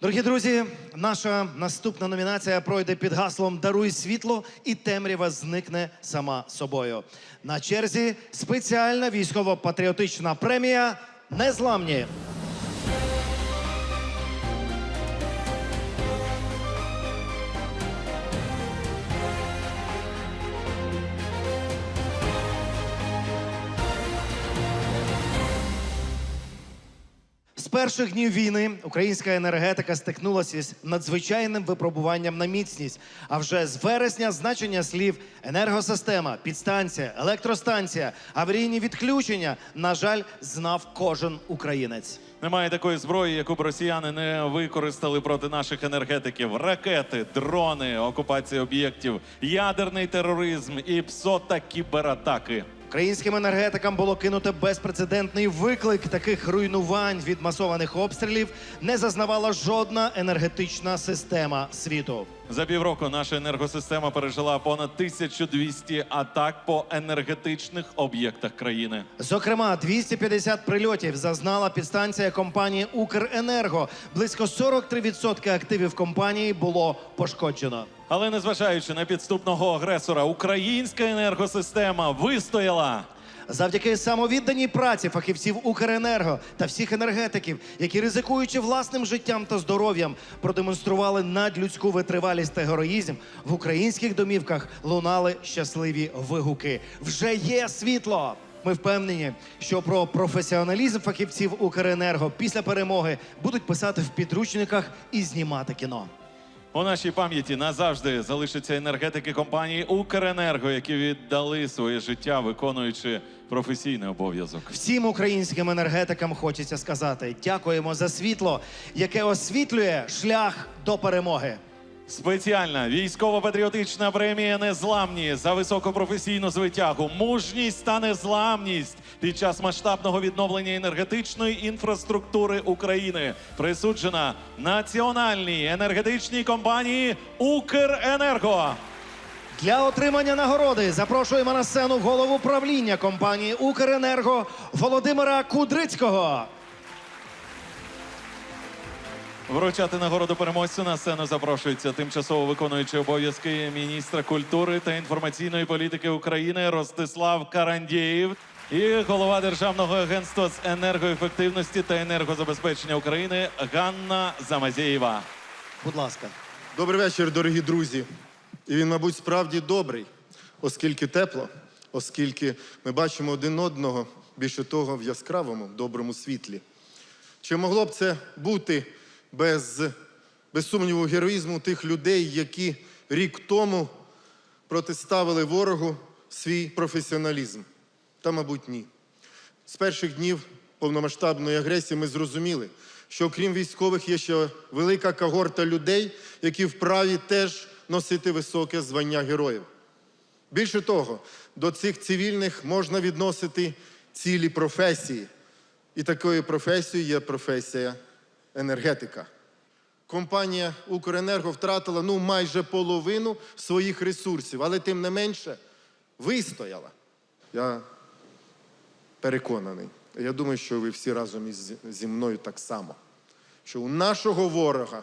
Дорогі друзі, наша наступна номінація пройде під гаслом Даруй світло і темрява зникне сама собою. На черзі спеціальна військово-патріотична премія Незламні. З перших днів війни українська енергетика стикнулася з надзвичайним випробуванням на міцність. А вже з вересня значення слів енергосистема, підстанція, електростанція, аварійні відключення, на жаль, знав кожен українець. Немає такої зброї, яку б росіяни не використали проти наших енергетиків: ракети, дрони, окупація об'єктів, ядерний тероризм і ПСО та кібератаки. Українським енергетикам було кинуто безпрецедентний виклик таких руйнувань від масованих обстрілів не зазнавала жодна енергетична система світу. За півроку наша енергосистема пережила понад 1200 атак по енергетичних об'єктах країни. Зокрема, 250 прильотів зазнала підстанція компанії Укренерго. Близько 43% активів компанії було пошкоджено. Але незважаючи на підступного агресора, українська енергосистема вистояла. Завдяки самовідданій праці фахівців Укренерго та всіх енергетиків, які ризикуючи власним життям та здоров'ям, продемонстрували надлюдську витривалість та героїзм, в українських домівках лунали щасливі вигуки. Вже є світло. Ми впевнені, що про професіоналізм фахівців Укренерго після перемоги будуть писати в підручниках і знімати кіно. У нашій пам'яті назавжди залишаться енергетики компанії Укренерго, які віддали своє життя, виконуючи професійний обов'язок. Всім українським енергетикам хочеться сказати дякуємо за світло, яке освітлює шлях до перемоги. Спеціальна військово-патріотична премія Незламні за високопрофесійну звитягу, мужність та незламність під час масштабного відновлення енергетичної інфраструктури України присуджена національній енергетичній компанії Укренерго. Для отримання нагороди запрошуємо на сцену голову правління компанії Укренерго Володимира Кудрицького. Вручати нагороду переможцю на сцену запрошується тимчасово виконуючий обов'язки міністра культури та інформаційної політики України Ростислав Карандєєв і голова Державного агентства з енергоефективності та енергозабезпечення України Ганна Замазєєва. Будь ласка. Добрий вечір, дорогі друзі. І він, мабуть, справді добрий, оскільки тепло, оскільки ми бачимо один одного, більше того, в яскравому, доброму світлі. Чи могло б це бути без, без сумніву героїзму тих людей, які рік тому протиставили ворогу свій професіоналізм? Та, мабуть, ні. З перших днів повномасштабної агресії ми зрозуміли, що окрім військових є ще велика когорта людей, які вправі теж носити високе звання героїв. Більше того, до цих цивільних можна відносити цілі професії. І такою професією є професія енергетика. Компанія Укренерго втратила ну майже половину своїх ресурсів, але тим не менше вистояла. Я переконаний. Я думаю, що ви всі разом із, зі мною так само. Що у нашого ворога,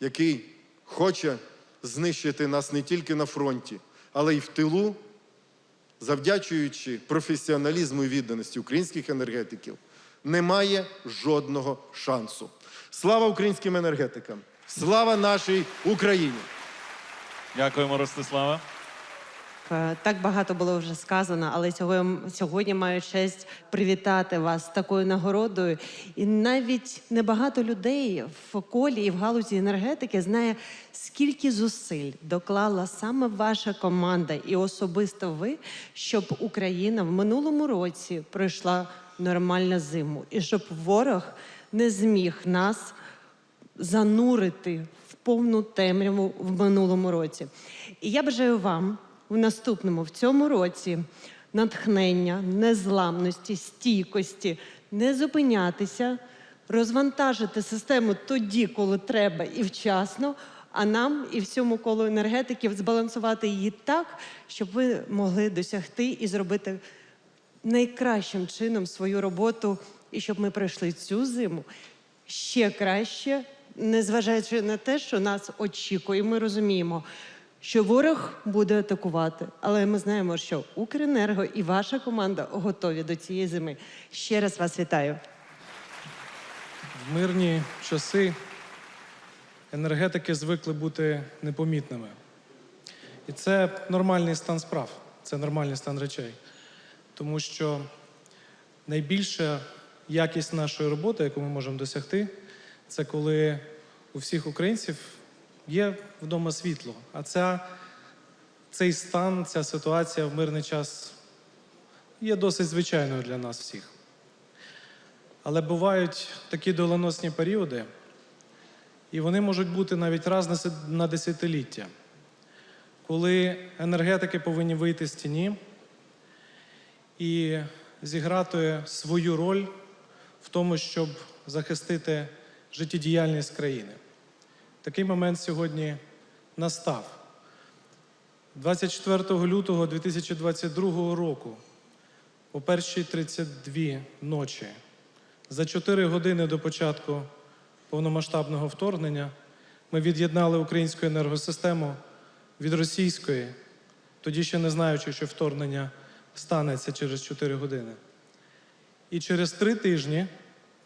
який хоче знищити нас не тільки на фронті, але й в тилу, завдячуючи професіоналізму і відданості українських енергетиків, немає жодного шансу. Слава українським енергетикам! Слава нашій Україні! Дякуємо, Ростислава. Е, Так багато було вже сказано, але сьогодні, сьогодні маю честь привітати вас з такою нагородою. І навіть небагато людей в колі і в галузі енергетики знає, скільки зусиль доклала саме ваша команда і особисто ви, щоб Україна в минулому році пройшла нормальну зиму, і щоб ворог не зміг нас занурити в повну темряву в минулому році. І я бажаю вам в наступному, в цьому році, натхнення, незламності, стійкості, не зупинятися, розвантажити систему тоді, коли треба, і вчасно. А нам і всьому колу енергетиків збалансувати її так, щоб ви могли досягти і зробити найкращим чином свою роботу, і щоб ми пройшли цю зиму ще краще, незважаючи на те, що нас очікує, ми розуміємо, що ворог буде атакувати. Але ми знаємо, що Укренерго і ваша команда готові до цієї зими. Ще раз вас вітаю. В мирні часи енергетики звикли бути непомітними. І це нормальний стан справ, це нормальний стан речей. Тому що найбільша якість нашої роботи, яку ми можемо досягти, це коли у всіх українців є вдома світло. А ця, цей стан, ця ситуація в мирний час є досить звичайною для нас всіх. Але бувають такі доленосні періоди, і вони можуть бути навіть раз на десятиліття, коли енергетики повинні вийти з тіні і зіграти свою роль в тому, щоб захистити життєдіяльність країни. Такий момент сьогодні настав. 24 лютого 2022 року, о першій 32 ночі, за 4 години до початку повномасштабного вторгнення ми від'єднали українську енергосистему від російської, тоді ще не знаючи, що вторгнення станеться через 4 години. І через три тижні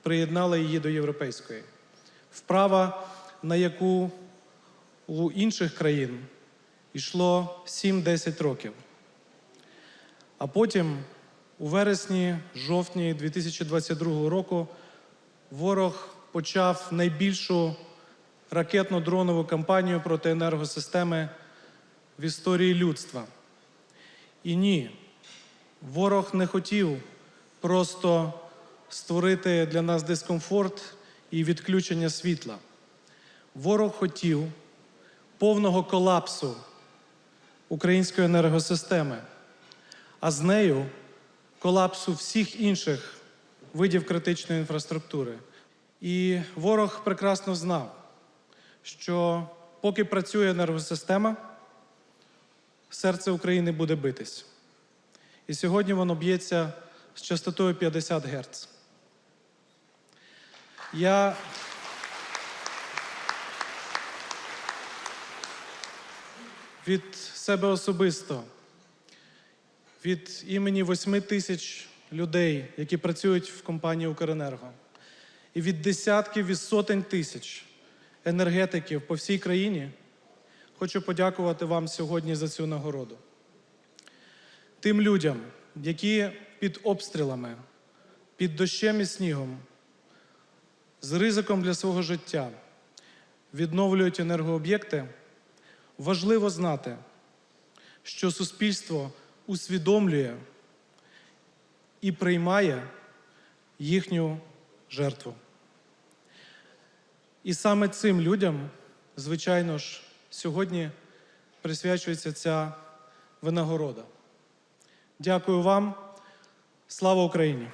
приєднали її до європейської. Вправа, на яку у інших країн йшло 7-10 років. А потім, у вересні, жовтні 2022 року, ворог почав найбільшу ракетно-дронову кампанію проти енергосистеми в історії людства. І ні, ворог не хотів просто створити для нас дискомфорт і відключення світла. Ворог хотів повного колапсу української енергосистеми, а з нею колапсу всіх інших видів критичної інфраструктури. І ворог прекрасно знав, що поки працює енергосистема, серце України буде битись. І сьогодні воно б'ється з частотою 50 Гц. Я від себе особисто, від імені 8 тисяч людей, які працюють в компанії Укренерго, і від десятків і сотень тисяч енергетиків по всій країні, хочу подякувати вам сьогодні за цю нагороду. Тим людям, які під обстрілами, під дощем і снігом, з ризиком для свого життя відновлюють енергооб'єкти, важливо знати, що суспільство усвідомлює і приймає їхню жертву. І саме цим людям, звичайно ж, сьогодні присвячується ця винагорода. Дякую вам. Слава Україні!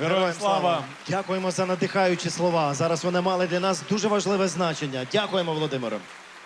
Героям слава! Дякуємо за надихаючі слова. Зараз вони мали для нас дуже важливе значення. Дякуємо, Володимире.